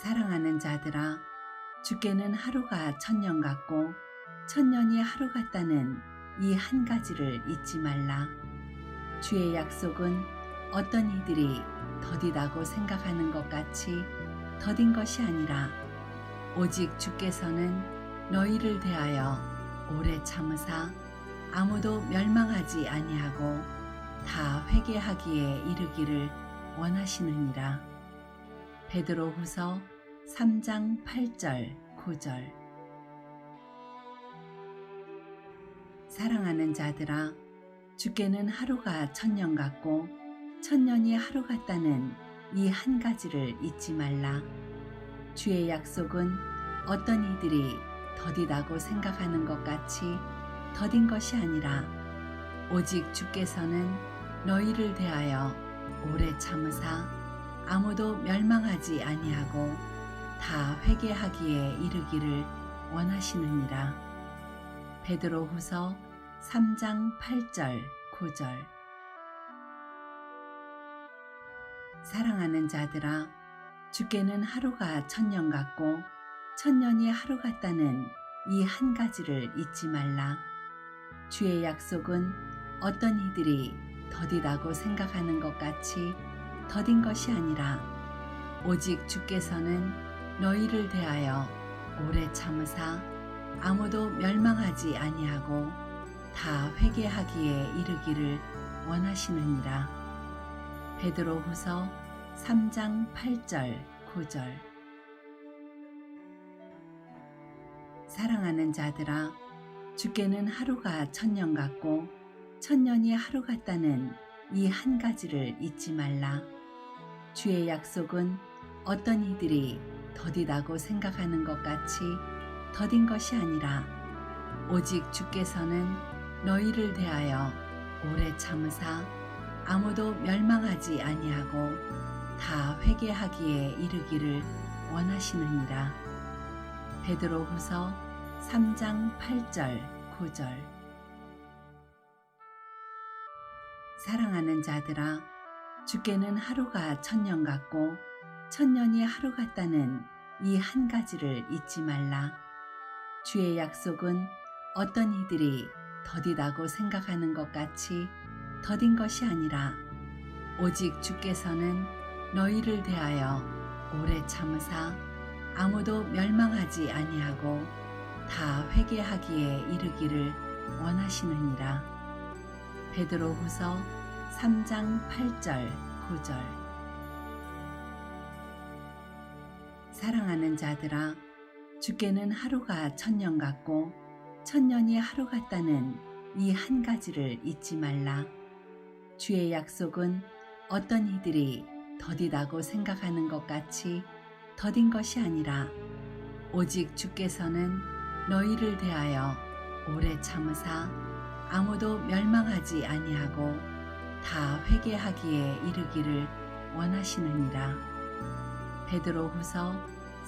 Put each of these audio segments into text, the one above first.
사랑하는 자들아 주께는 하루가 천년 같고 천년이 하루 같다는 이 한 가지를 잊지 말라. 주의 약속은 어떤 이들이 더디다고 생각하는 것 같이 더딘 것이 아니라 오직 주께서는 너희를 대하여 오래 참으사 아무도 멸망하지 아니하고 다 회개하기에 이르기를 원하시느니라. 베드로후서 3장 8절 9절 사랑하는 자들아 주께는 하루가 천년 같고 천년이 하루 같다는 이 한 가지를 잊지 말라. 주의 약속은 어떤 이들이 더디다고 생각하는 것 같이 더딘 것이 아니라 오직 주께서는 너희를 대하여 오래 참으사 아무도 멸망하지 아니하고 다 회개하기에 이르기를 원하시느니라. 베드로후서 3장 8절 9절 사랑하는 자들아 주께는 하루가 천년 같고 천년이 하루 같다는 이 한 가지를 잊지 말라. 주의 약속은 어떤 이들이 더디다고 생각하는 것 같이 더딘 것이 아니라 오직 주께서는 너희를 대하여 오래 참으사 아무도 멸망하지 아니하고 다 회개하기에 이르기를 원하시느니라. 베드로후서 3장 8절 9절 사랑하는 자들아 주께는 하루가 천년 같고 천년이 하루 같다는 이 한 가지를 잊지 말라. 주의 약속은 어떤 이들이 더디다고 생각하는 것 같이 더딘 것이 아니라 오직 주께서는 너희를 대하여 오래 참으사 아무도 멸망하지 아니하고 다 회개하기에 이르기를 원하시느니라. 베드로후서 3장 8절 9절 사랑하는 자들아 주께는 하루가 천년 같고 천년이 하루 같다는 이 한 가지를 잊지 말라. 주의 약속은 어떤 이들이 더디다고 생각하는 것 같이 더딘 것이 아니라 오직 주께서는 너희를 대하여 오래 참으사 아무도 멸망하지 아니하고 다 회개하기에 이르기를 원하시느니라. 베드로후서 3장 8절 9절 사랑하는 자들아 주께는 하루가 천년 같고 천년이 하루 같다는 이 한 가지를 잊지 말라. 주의 약속은 어떤 이들이 더디다고 생각하는 것 같이 더딘 것이 아니라 오직 주께서는 너희를 대하여 오래 참으사 아무도 멸망하지 아니하고 다 회개하기에 이르기를 원하시느니라. 베드로후서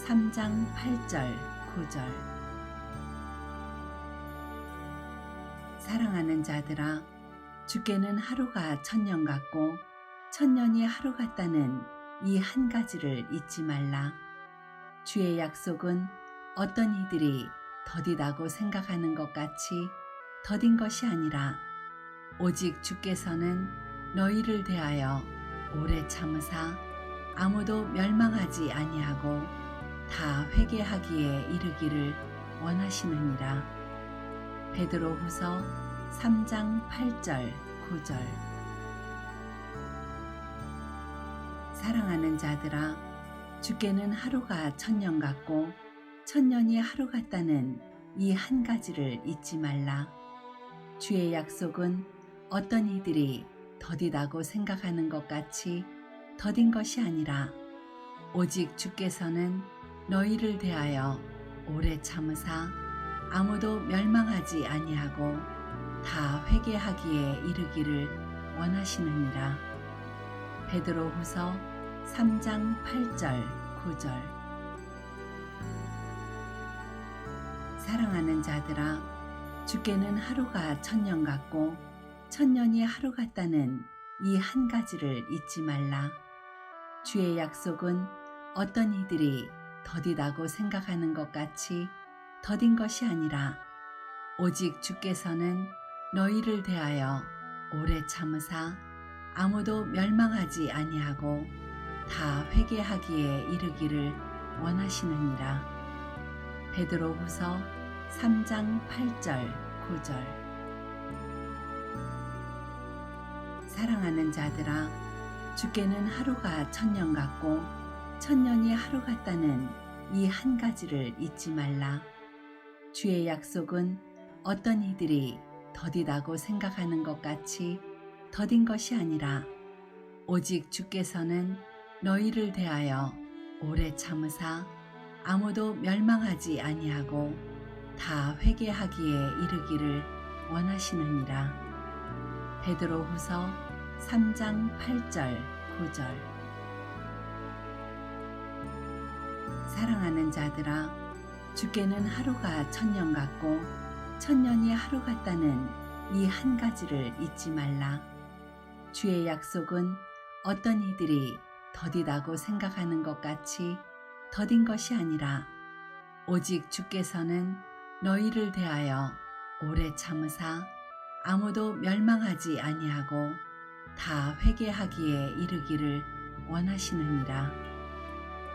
3장 8절 9절 사랑하는 자들아 주께는 하루가 천년 같고 천년이 하루 같다는 이 한 가지를 잊지 말라. 주의 약속은 어떤 이들이 더디다고 생각하는 것 같이 더딘 것이 아니라 오직 주께서는 너희를 대하여 오래 참으사 아무도 멸망하지 아니하고 다 회개하기에 이르기를 원하시느니라. 베드로후서 3장 8절 9절 사랑하는 자들아 주께는 하루가 천년 같고 천년이 하루 같다는 이 한 가지를 잊지 말라. 주의 약속은 어떤 이들이 더디다고 생각하는 것 같이 더딘 것이 아니라 오직 주께서는 너희를 대하여 오래 참으사 아무도 멸망하지 아니하고 다 회개하기에 이르기를 원하시느니라. 베드로후서 3장 8절 9절 사랑하는 자들아 주께는 하루가 천년 같고 천년이 하루 같다는 이 한 가지를 잊지 말라. 주의 약속은 어떤 이들이 더디다고 생각하는 것 같이 더딘 것이 아니라 오직 주께서는 너희를 대하여 오래 참으사 아무도 멸망하지 아니하고 다 회개하기에 이르기를 원하시느니라. 베드로후서 3장 8절 9절 사랑하는 자들아 주께는 하루가 천년 같고 천년이 하루 같다는 이 한 가지를 잊지 말라. 주의 약속은 어떤 이들이 더디다고 생각하는 것 같이 더딘 것이 아니라 오직 주께서는 너희를 대하여 오래 참으사 아무도 멸망하지 아니하고 다 회개하기에 이르기를 원하시느니라. 베드로후서 3장 8절 9절 사랑하는 자들아 주께는 하루가 천년 같고 천년이 하루 같다는 이 한 가지를 잊지 말라. 주의 약속은 어떤 이들이 더디다고 생각하는 것 같이 더딘 것이 아니라 오직 주께서는 너희를 대하여 오래 참으사 아무도 멸망하지 아니하고 다 회개하기에 이르기를 원하시느니라.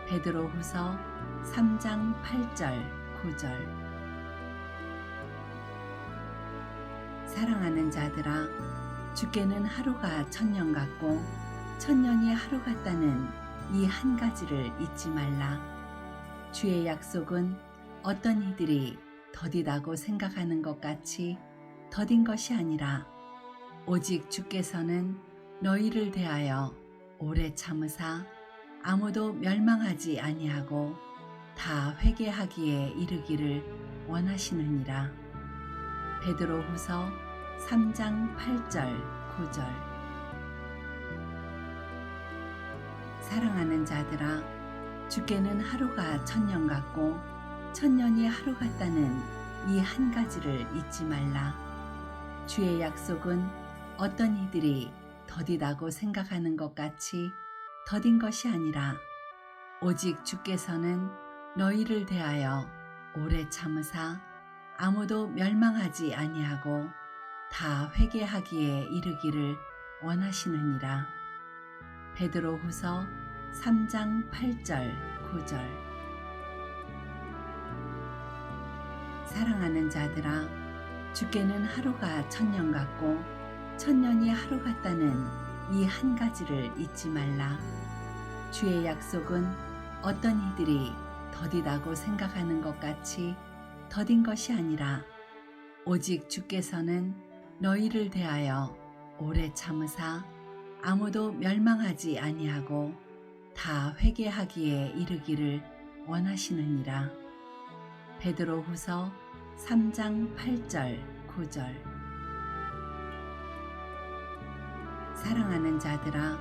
베드로후서 3장 8절 9절 사랑하는 자들아 주께는 하루가 천년 같고 천년이 하루 같다는 이 한 가지를 잊지 말라. 주의 약속은 어떤 이들이 더디다고 생각하는 것 같이 더딘 것이 아니라 오직 주께서는 너희를 대하여 오래 참으사 아무도 멸망하지 아니하고 다 회개하기에 이르기를 원하시느니라. 베드로후서 3장 8절 9절 사랑하는 자들아 주께는 하루가 천년 같고 천년이 하루 같다는 이 한 가지를 잊지 말라. 주의 약속은 어떤 이들이 더디다고 생각하는 것 같이 더딘 것이 아니라 오직 주께서는 너희를 대하여 오래 참으사 아무도 멸망하지 아니하고 다 회개하기에 이르기를 원하시느니라. 베드로 후서 3장 8절 9절 사랑하는 자들아 주께는 하루가 천년 같고 천년이 하루 같다는 이 한 가지를 잊지 말라. 주의 약속은 어떤 이들이 더디다고 생각하는 것 같이 더딘 것이 아니라 오직 주께서는 너희를 대하여 오래 참으사 아무도 멸망하지 아니하고 다 회개하기에 이르기를 원하시느니라. 베드로후서 3장 8절 9절 사랑하는 자들아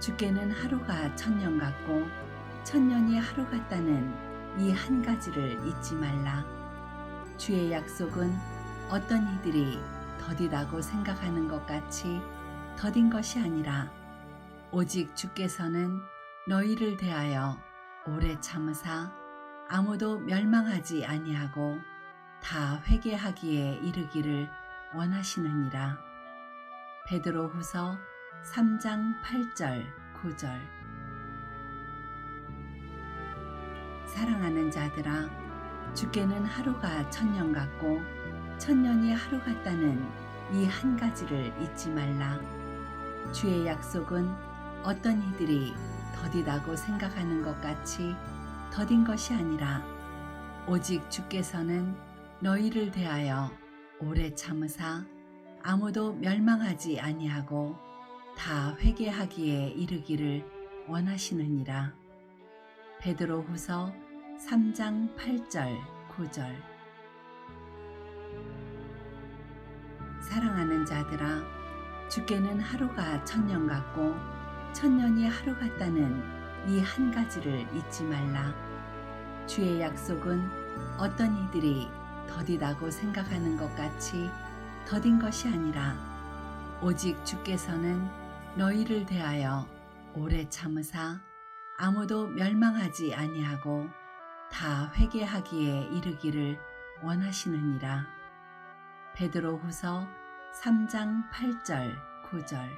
주께는 하루가 천년 같고 천년이 하루 같다는 이 한 가지를 잊지 말라. 주의 약속은 어떤 이들이 더디다고 생각하는 것 같이 더딘 것이 아니라 오직 주께서는 너희를 대하여 오래 참으사 아무도 멸망하지 아니하고 다 회개하기에 이르기를 원하시느니라. 베드로후서 3장 8절 9절 사랑하는 자들아 주께는 하루가 천년 같고 천년이 하루 같다는 이 한 가지를 잊지 말라. 주의 약속은 어떤 이들이 더디다고 생각하는 것 같이 더딘 것이 아니라 오직 주께서는 너희를 대하여 오래 참으사 아무도 멸망하지 아니하고 다 회개하기에 이르기를 원하시느니라. 베드로 후서 3장 8절 9절 사랑하는 자들아 주께는 하루가 천년 같고 천년이 하루 같다는 이 한 가지를 잊지 말라. 주의 약속은 어떤 이들이 더디다고 생각하는 것 같이 더딘 것이 아니라 오직 주께서는 너희를 대하여 오래 참으사 아무도 멸망하지 아니하고 다 회개하기에 이르기를 원하시느니라. 베드로 후서 3장 8절 9절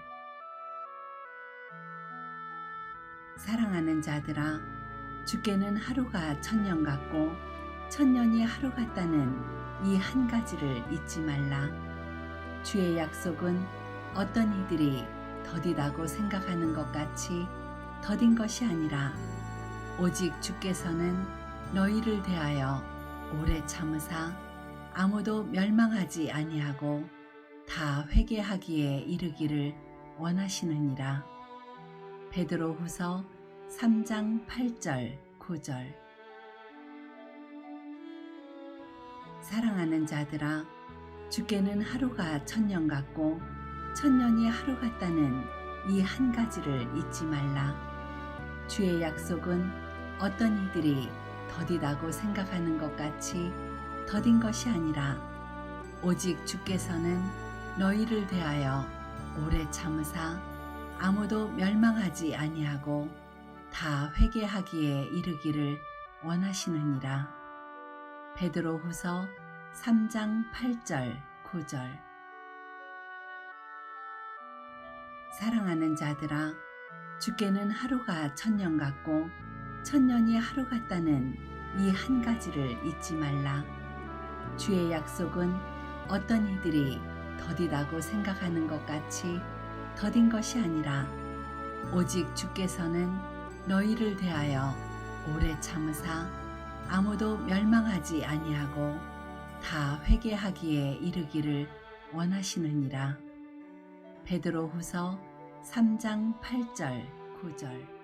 사랑하는 자들아 주께는 하루가 천년 같고 천년이 하루 같다는 이 한 가지를 잊지 말라. 주의 약속은 어떤 이들이 더디다고 생각하는 것 같이 더딘 것이 아니라 오직 주께서는 너희를 대하여 오래 참으사 아무도 멸망하지 아니하고 다 회개하기에 이르기를 원하시느니라. 베드로후서 3장 8절 9절 사랑하는 자들아 주께는 하루가 천년 같고 천년이 하루 같다는 이 한 가지를 잊지 말라. 주의 약속은 어떤 이들이 더디다고 생각하는 것 같이 더딘 것이 아니라 오직 주께서는 너희를 대하여 오래 참으사 아무도 멸망하지 아니하고 다 회개하기에 이르기를 원하시느니라. 베드로후서 3장 8절 9절 사랑하는 자들아 주께는 하루가 천년 같고 천년이 하루 같다는 이 한 가지를 잊지 말라. 주의 약속은 어떤 이들이 더디다고 생각하는 것 같이 더딘 것이 아니라 오직 주께서는 너희를 대하여 오래 참으사 아무도 멸망하지 아니하고 다 회개하기에 이르기를 원하시느니라. 베드로후서 3장 8절 9절